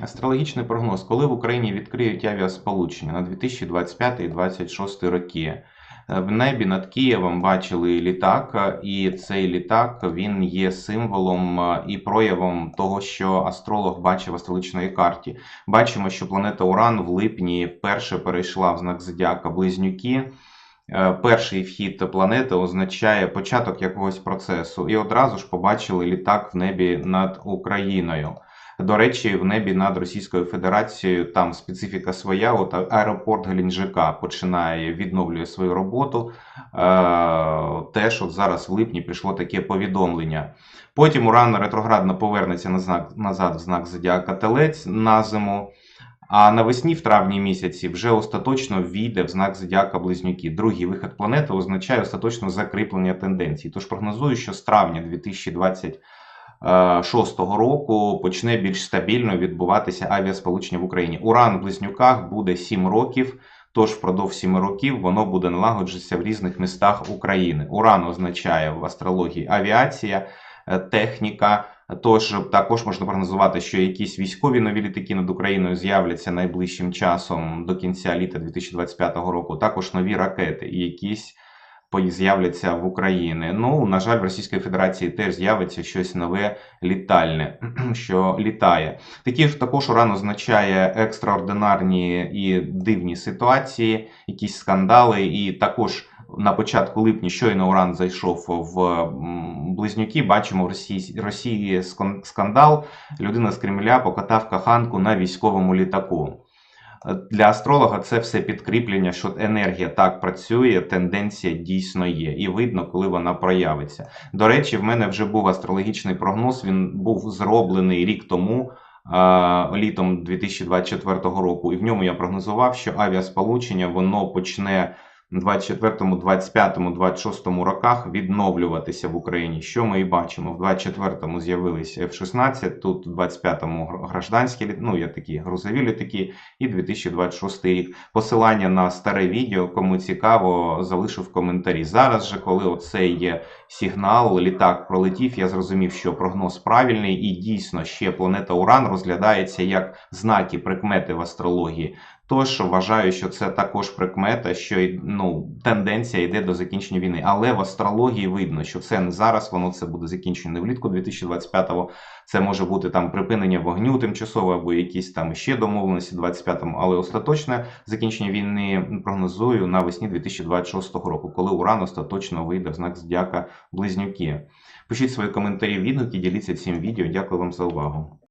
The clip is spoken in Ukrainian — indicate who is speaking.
Speaker 1: Астрологічний прогноз. Коли в Україні відкриють авіасполучення на 2025 і 2026 роки? Е, В небі над Києвом бачили літак, е, і цей літак він є символом е, і проявом того, що астролог бачив в астрологічної карті. Бачимо, що планета Уран в липні вперше перейшла в знак зодіака Близнюки. Перший вхід планети означає початок якогось процесу, і одразу ж побачили літак в небі над Україною. До речі, в небі над Російською Федерацією там специфіка своя. От аеропорт Геленджика починає відновлює свою роботу. Е, теж от зараз в липні прийшло таке повідомлення. Потім Уран ретроградно повернеться на знак, назад в знак Зодіака Телець на зиму. А навесні, в травні місяці, вже остаточно війде в знак Зодіака Близнюки. Другий вихід планети означає остаточне закріплення тенденцій. Тож прогнозую, що з травня 2026 року почне більш стабільно відбуватися авіасполучення в Україні. Уран в Близнюках буде 7 років. Тож впродовж 7 років воно буде налагоджуватися в різних містах України. Уран означає в астрології авіація, е, техніка. Тож також можна прогнозувати, що якісь військові нові літаки над Україною з'являться найближчим часом до кінця літа 2025 року. Також нові ракети і якісь з'являться в Україні. Ну на жаль, в Російської Федерації теж з'явиться щось нове літальне, що літає. Такі ж також уран означає екстраординарні і дивні ситуації, якісь скандали, і також. На початку липня щойно Уран зайшов в близнюки. Бачимо в Росії, Росії скандал. Людина з Кремля покатав каханку на військовому літаку. Для астролога це все підкріплення, що енергія так працює, тенденція дійсно є, і видно, коли вона проявиться. До речі, в мене вже був астрологічний прогноз. Він був зроблений рік тому. Літом 2024 року, і в ньому я прогнозував, що авіасполучення воно почне в 24, 25, 26 роках відновлюватися в Україні. Що ми і бачимо? В 24-му з'явилися F-16, тут в 25-му гражданські ну, є такі грузові літаки, і 2026 рік. Посилання на старе відео, кому цікаво, залишу в коментарі. Зараз же, коли оце є сигнал, літак пролетів, я зрозумів, що прогноз правильний, і дійсно ще планета Уран розглядається як знаки прикмети в астрології. Тож вважаю, що це також прикмета, що ну, тенденція йде до закінчення війни. Але в астрології видно, що це не зараз, воно це буде закінчено влітку 2025-го. Це може бути там припинення вогню тимчасово або якісь там ще домовленості 25-му. Але остаточне закінчення війни прогнозую навесні 2026 року, коли Уран остаточно вийде в знак Зодіака Близнюки. Пишіть свої коментарі, відгуки, діліться цим відео. Дякую вам за увагу.